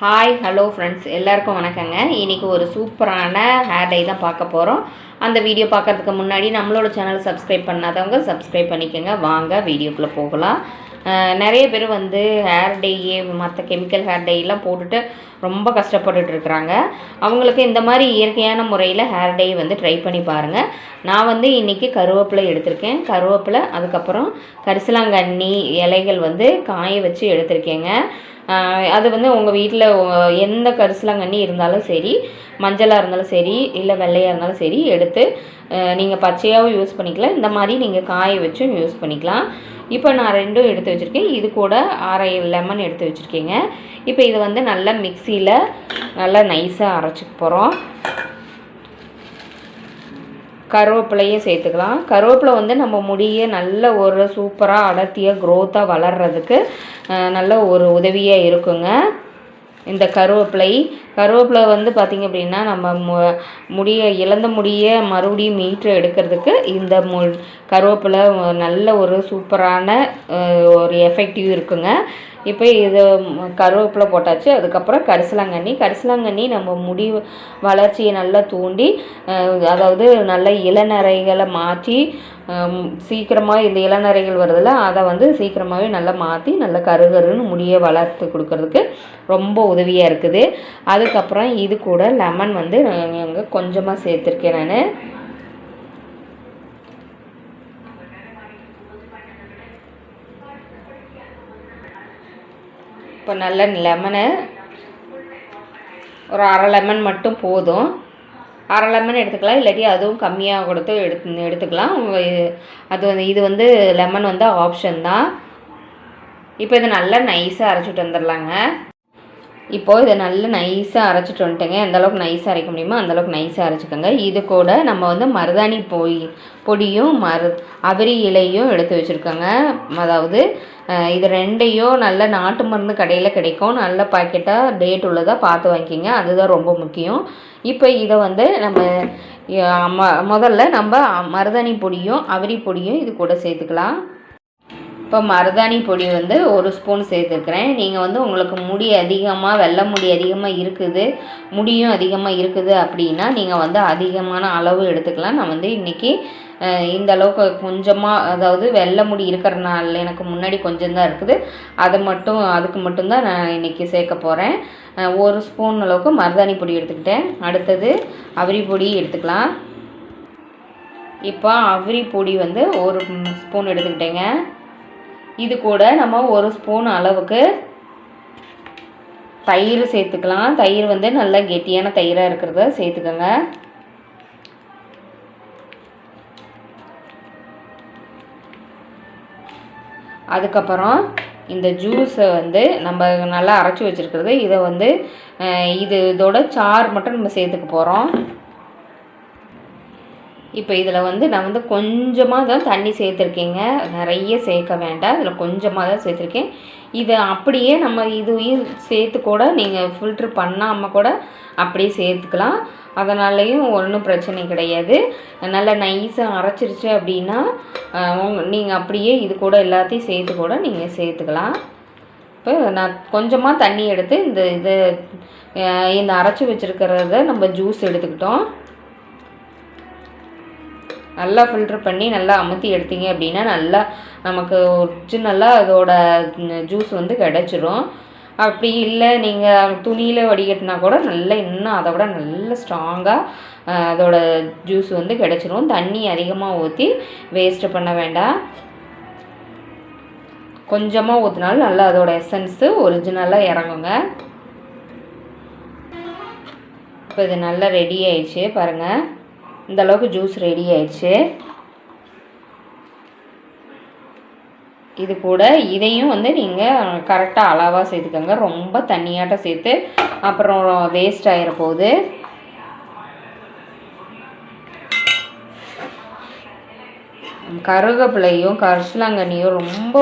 Hi hello friends எல்லாருக்கும் வணக்கங்க. இன்றைக்கி ஒரு சூப்பரான ஹேர் டை தான் பார்க்க போகிறோம் அந்த வீடியோ பார்க்கறதுக்கு முன்னாடி நம்மளோட சேனல் சப்ஸ்கிரைப் பண்ணாதவங்க சப்ஸ்கிரைப் பண்ணிக்கோங்க. வாங்க வீடியோக்குள்ளே போகலாம். நிறைய பேர் வந்து ஹேர் டேயே மற்ற கெமிக்கல் ஹேர் டேயெல்லாம் போட்டுட்டு ரொம்ப கஷ்டப்பட்டுட்டு இருக்கிறாங்க. அவங்களுக்கு இந்த மாதிரி இயற்கையான முறையில் ஹேர் டே வந்து ட்ரை பண்ணி பாருங்கள் நான் வந்து இன்றைக்கி கருவேப்பிலை எடுத்திருக்கேன். கருவேப்பிலை அதுக்கப்புறம் கரிசலாங்கண்ணி இலைகள் வந்து காய வச்சு எடுத்திருக்கேங்க. அது வந்து உங்கள் வீட்டில் எந்த கரிசலாங்கண்ணி இருந்தாலும் சரி மஞ்சளாக இருந்தாலும் சரி இல்லை வெள்ளையாக இருந்தாலும் சரி எடுத்து நீங்கள் பச்சையாகவும் யூஸ் பண்ணிக்கலாம். இந்த மாதிரி நீங்கள் காய வச்சும் யூஸ் பண்ணிக்கலாம். இப்போ நான் ரெண்டும் எடுத்து வச்சுருக்கேன். இது கூட அரை லெமன் எடுத்து வச்சுருக்கேங்க. இப்போ இது வந்து நல்லா மிக்சியில் நல்லா நைஸாக அரைச்சிக்க போகிறோம் கருவேப்பிலையும் சேர்த்துக்கலாம். கருவேப்பிலை வந்து நம்ம முடியை நல்ல ஒரு சூப்பராக அடர்த்தியாக க்ரோத்தாக வளர்கிறதுக்கு நல்ல ஒரு உதவியாக இருக்குங்க. இந்த கருவேப்பிலை கருவேப்பிலை வந்து பார்த்திங்க அப்படின்னா நம்ம மு முடிய இழந்த முடியை மறுபடியும் மீட்டு எடுக்கிறதுக்கு இந்த மு கருவேப்பிலை நல்ல ஒரு சூப்பரான ஒரு எஃபெக்டிவ் இருக்குங்க. இப்போ இது கருவேப்பிலை போட்டாச்சு. அதுக்கப்புறம் கரிசலாங்கண்ணி. கரிசலாங்கண்ணி நம்ம முடி வளர்ச்சியை நல்லா தூண்டி அதாவது நல்ல இளநரைகளை மாற்றி சீக்கிரமாக இந்த இளநரைகள் வருதில்ல அதை வந்து சீக்கிரமாகவே நல்லா மாற்றி நல்லா கருகருன்னு முடியை வளர்த்து கொடுக்கறதுக்கு ரொம்ப உதவியாக இருக்குது. அது அதுக்கப்புறம் இது கூட லெமன் வந்து அங்கே கொஞ்சமாக சேர்த்துருக்கேன் நான். இப்போ நல்ல லெமனை ஒரு அரை லெமன் மட்டும் போதும். அரை லெமன் எடுத்துக்கலாம் இல்லாட்டி அதுவும் கம்மியாக கொடுத்து எடுத்து எடுத்துக்கலாம். அது வந்து இது வந்து லெமன் வந்து ஆப்ஷன் தான். இப்போ இதை நல்லா நைஸாக அரைச்சிட்டு வந்துடலாங்க இப்போது இதை நல்லா நைஸாக அரைச்சிட்டு வந்துட்டேங்க. எந்தளவுக்கு நைஸாக அரைக்க முடியுமோ அந்த அளவுக்கு நைஸாக அரைச்சிக்கோங்க. இது கூட நம்ம வந்து மருதாணி பொய் பொடியும் மரு அவரி இலையும் எடுத்து வச்சுருக்கோங்க. அதாவது இது ரெண்டையும் நல்ல நாட்டு மருந்து கடையில் கிடைக்கும். நல்ல பாக்கெட்டாக டேட் உள்ளதாக பார்த்து வாங்கிக்கிங்க. அதுதான் ரொம்ப முக்கியம். இப்போ இதை வந்து நம்ம ம- முதல்ல நம்ம மருதாணி பொடியும் அவரி பொடியும் இது கூட சேர்த்துக்கலாம். இப்போ மருதாணி பொடி வந்து ஒரு ஸ்பூன் சேர்த்துருக்குறேன். நீங்கள் வந்து உங்களுக்கு முடி அதிகமாக வெள்ளை முடி அதிகமாக இருக்குது முடியும் அதிகமாக இருக்குது அப்படின்னா நீங்கள் வந்து அதிகமான அளவு எடுத்துக்கலாம். நான் வந்து இன்றைக்கி இந்த அளவுக்கு கொஞ்சமாக அதாவது வெள்ளை முடி இருக்கிறனால எனக்கு முன்னாடி கொஞ்சம்தான் இருக்குது. அதை மட்டும் அதுக்கு மட்டும்தான் நான் இன்றைக்கி சேர்க்க போகிறேன் ஒரு ஸ்பூன் அளவுக்கு மருதாணி பொடி எடுத்துக்கிட்டேன். அடுத்தது அவரி பொடி எடுத்துக்கலாம். இப்போ அவரி பொடி வந்து ஒரு ஸ்பூன் எடுத்துக்கிட்டேங்க. இது கூட நம்ம ஒரு ஸ்பூன் அளவுக்கு தயிர் சேர்த்துக்கலாம். தயிர் வந்து நல்லா கெட்டியான தயிராக இருக்கிறத சேர்த்துக்கோங்க. அதுக்கப்புறம் இந்த ஜூஸை வந்து நம்ம நல்லா அரைச்சி வச்சுருக்கிறது. இதை வந்து இது இதோட சாறு மட்டும் நம்ம சேர்த்துக்க போகிறோம் இப்போ இதில் வந்து நான் வந்து கொஞ்சமாக தான் தண்ணி சேர்த்துருக்கேங்க. நிறைய சேர்க்க வேண்டாம். இதில் கொஞ்சமாக தான் சேர்த்துருக்கேன். இதை அப்படியே நம்ம இதையும் சேர்த்து கூட நீங்கள் ஃபில்ட்ரு பண்ணாமல் கூட அப்படியே சேர்த்துக்கலாம். அதனாலேயும் ஒன்றும் பிரச்சனை கிடையாது. நல்லா நைஸாக அரைச்சிருச்சு அப்படின்னா நீங்கள் அப்படியே இது கூட எல்லாத்தையும் சேர்த்து கூட நீங்கள் சேர்த்துக்கலாம். இப்போ நான் கொஞ்சமாக தண்ணி எடுத்து இந்த இது இந்த அரைச்சி வச்சுருக்கிறத நம்ம ஜூஸ் எடுத்துக்கிட்டோம். நல்லா ஃபில்ட்ரு பண்ணி நல்லா அமுத்தி எடுத்தீங்க அப்படின்னா நல்லா நமக்கு ஒரிஜினலாக அதோட ஜூஸ் வந்து கிடச்சிரும். அப்படி இல்லை நீங்கள் துணியில் வடிகட்டினா கூட நல்லா இன்னும் அதை விட நல்ல ஸ்ட்ராங்காக அதோட ஜூஸ் வந்து கிடச்சிரும். தண்ணி அதிகமாக ஊற்றி வேஸ்ட்டு பண்ண வேண்டாம். கொஞ்சமாக ஊற்றினாலும் நல்லா அதோட எசன்ஸு ஒரிஜினலாக இறங்குங்க. இப்போ இது நல்லா ரெடி ஆயிடுச்சு பாருங்கள் இந்த அளவுக்கு ஜூஸ் ரெடி ஆயிடுச்சு. இது கூட இதையும் வந்து நீங்கள் கரெக்டாக அளவாக சேர்த்துக்கோங்க. ரொம்ப தண்ணியாட்டம் சேர்த்து அப்புறம் வேஸ்ட் ஆகிற போகுது கருவேப்பிலையும் கரிசலாங்கண்ணியும் ரொம்ப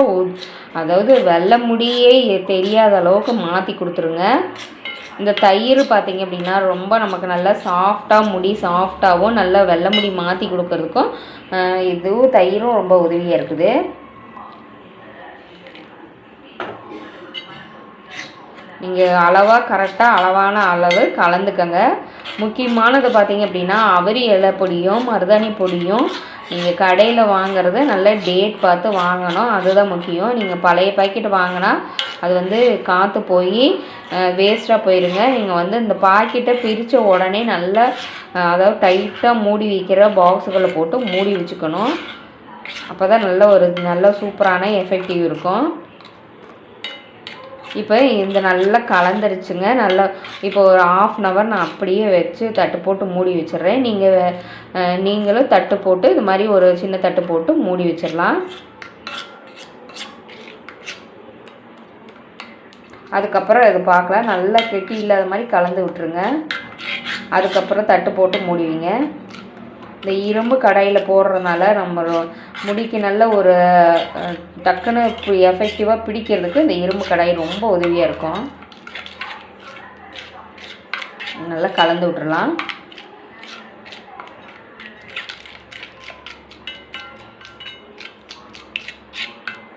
அதாவது வெள்ளை முடியே தெரியாத அளவுக்கு மாற்றி கொடுத்துருங்க. இந்த தயிர் பார்த்தீங்க அப்படின்னா ரொம்ப நமக்கு நல்லா சாஃப்டாக முடி சாஃப்டாகவும் நல்லா வெள்ளை முடி மாற்றி கொடுக்கறதுக்கும் இதுவும் தயிரும் ரொம்ப உதவியாக இருக்குது. நீங்கள் அளவாக கரெக்டாக அளவான அளவு கலந்துக்கங்க. முக்கியமானது பார்த்தீங்க அப்படின்னா அவரி இலை பொடியும் மருதாணி பொடியும் நீங்கள் கடையில் வாங்குறது நல்ல டேட் பார்த்து வாங்கணும். அதுதான் முக்கியம். நீங்கள் பழைய பாக்கெட் வாங்கினா அது வந்து காற்று போய் வேஸ்ட்டாக போயிருங்க. நீங்கள் வந்து இந்த பாக்கெட்டை பிரித்த உடனே நல்லா அதாவது டைட்டாக மூடி வைக்கிற பாக்ஸுகளை போட்டு மூடி வச்சுக்கணும். அப்போ தான் நல்ல ஒரு நல்ல சூப்பரான எஃபெக்டிவ் இருக்கும். இப்போ இந்த நல்லா கலந்துருச்சுங்க. நல்லா இப்போ ஒரு ஆஃப் அன் ஹவர் நான் அப்படியே வச்சு தட்டு போட்டு மூடி வச்சிடுறேன். நீங்கள் நீங்களும் தட்டு போட்டு இது மாதிரி ஒரு சின்ன தட்டு போட்டு மூடி வச்சிடலாம். அதுக்கப்புறம் இது பார்க்கலாம். நல்லா கெட்டி இல்லாத மாதிரி கலந்து விட்டுருங்க. அதுக்கப்புறம் தட்டு போட்டு மூடிவிங்க. இந்த இரும்பு கடாயில் போடுறதுனால நம்ம முடிக்கு நல்ல ஒரு டக்குன்னு எஃபெக்டிவாக பிடிக்கிறதுக்கு இந்த இரும்பு கடாய் ரொம்ப உதவியாக இருக்கும். நல்லா கலந்து விட்டுறலாம்.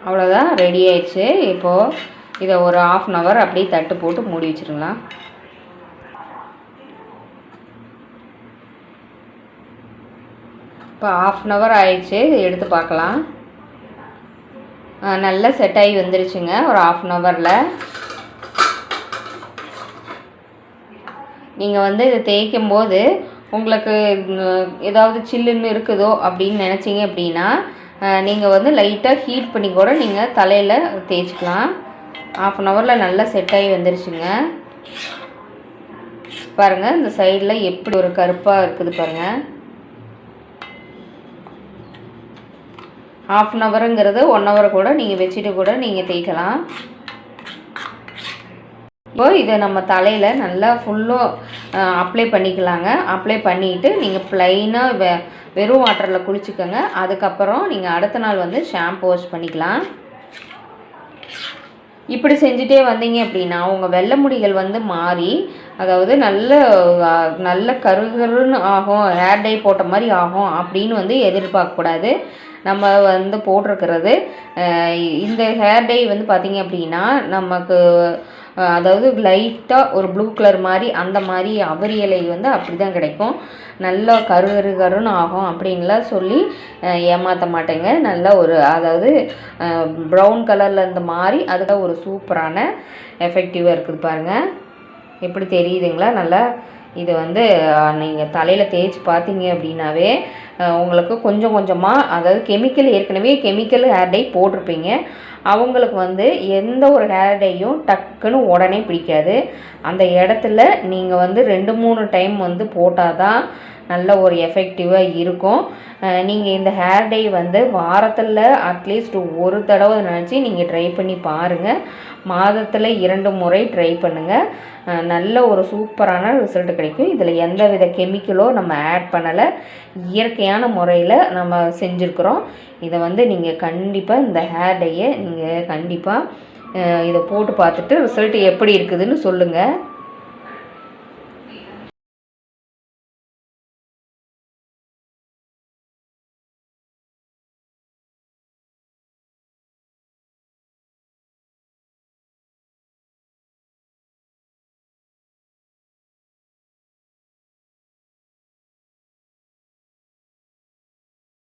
அவ்வளோதான் ரெடி ஆயிடுச்சு. இப்போது இதை ஒரு ஆஃப் அன் ஹவர் அப்படியே தட்டு போட்டு மூடி வச்சிடலாம். இப்போ ஆஃப் அன் ஹவர் ஆயிடுச்சு எடுத்து பார்க்கலாம். நல்லா செட் ஆகி வந்துருச்சுங்க ஒரு ஆஃப் அன் ஹவரில் நீங்கள் வந்து இதை தேய்க்கும் போது உங்களுக்கு ஏதாவது சில்லுன்னு இருக்குதோ அப்படின்னு நினச்சிங்க அப்படின்னா நீங்கள் வந்து லைட்டாக ஹீட் பண்ணி கூட நீங்கள் தலையில் தேய்ச்சிக்கலாம். ஆஃப் அன் ஹவரில் நல்லா செட் ஆகி வந்துருச்சுங்க. பாருங்கள் இந்த சைடில் எப்படி ஒரு கருப்பாக இருக்குது பாருங்கள் ஹாஃப் அன் ஹவருங்கிறது ஒன் ஹவர் கூட நீங்கள் வச்சுட்டு கூட நீங்கள் தேய்க்கலாம். இப்போ இதை நம்ம தலையில் நல்லா ஃபுல்லாக அப்ளை பண்ணிக்கலாங்க. அப்ளை பண்ணிவிட்டு நீங்கள் ப்ளைனாக வெ வெறும் வாட்டரில் குளிச்சுக்கோங்க. அதுக்கப்புறம் நீங்கள் அடுத்த நாள் வந்து ஷாம்பு வாஷ் பண்ணிக்கலாம். இப்படி செஞ்சுட்டே வந்தீங்க அப்படின்னா உங்கள் வெள்ளை முடிகள் வந்து மாறி அதாவது நல்ல நல்ல கருகருன்னு ஆகும் ஹேர் டை போட்ட மாதிரி ஆகும் அப்படின்னு வந்து எதிர்பார்க்கக்கூடாது. நம்ம வந்து போட்டிருக்கிறது இந்த ஹேர் டை வந்து பார்த்தீங்க அப்படின்னா நமக்கு அதாவது லைட்டாக ஒரு ப்ளூ கலர் மாதிரி அந்த மாதிரி அவரி இலை வந்து அப்படி தான் கிடைக்கும். நல்லா கரு கரு கருன்னு ஆகும் அப்படின்லாம் சொல்லி ஏமாற்ற மாட்டேங்க. நல்லா ஒரு அதாவது ப்ரௌன் கலரில் இருந்த மாதிரி அதுதான் ஒரு சூப்பரான எஃபெக்டிவாக இருக்குது பாருங்கள் எப்படி தெரியுதுங்களா? நல்லா இது வந்து நீங்கள் தலையில் தேய்ச்சி பார்த்தீங்க அப்படின்னாவே உங்களுக்கு கொஞ்சம் கொஞ்சமாக அதாவது கெமிக்கல் ஏற்கனவே கெமிக்கல் ஹேர் டை போட்டிருப்பீங்க. அவங்களுக்கு வந்து எந்த ஒரு ஹேர் டையும் டக்குன்னு உடனே பிடிக்காது. அந்த இடத்துல நீங்கள் வந்து ரெண்டு மூணு டைம் வந்து போட்டால் தான் நல்ல ஒரு எஃபெக்டிவாக இருக்கும். நீங்கள் இந்த ஹேர் டை வந்து வாரத்தில் அட்லீஸ்ட் ஒரு தடவை நினச்சி நீங்கள் ட்ரை பண்ணி பாருங்கள் மாதத்தில் இரண்டு முறை ட்ரை பண்ணுங்கள் நல்ல ஒரு சூப்பரான ரிசல்ட் கிடைக்கும். இதில் எந்த வித கெமிக்கலோ நம்ம ஆட் பண்ணலை. இயற்கையான முறையில் நம்ம செஞ்சுருக்குறோம். இதை வந்து நீங்கள் கண்டிப்பாக இந்த ஹேர் டையை நீங்கள் கண்டிப்பாக இதை போட்டு பார்த்துட்டு ரிசல்ட் எப்படி இருக்குதுன்னு சொல்லுங்கள்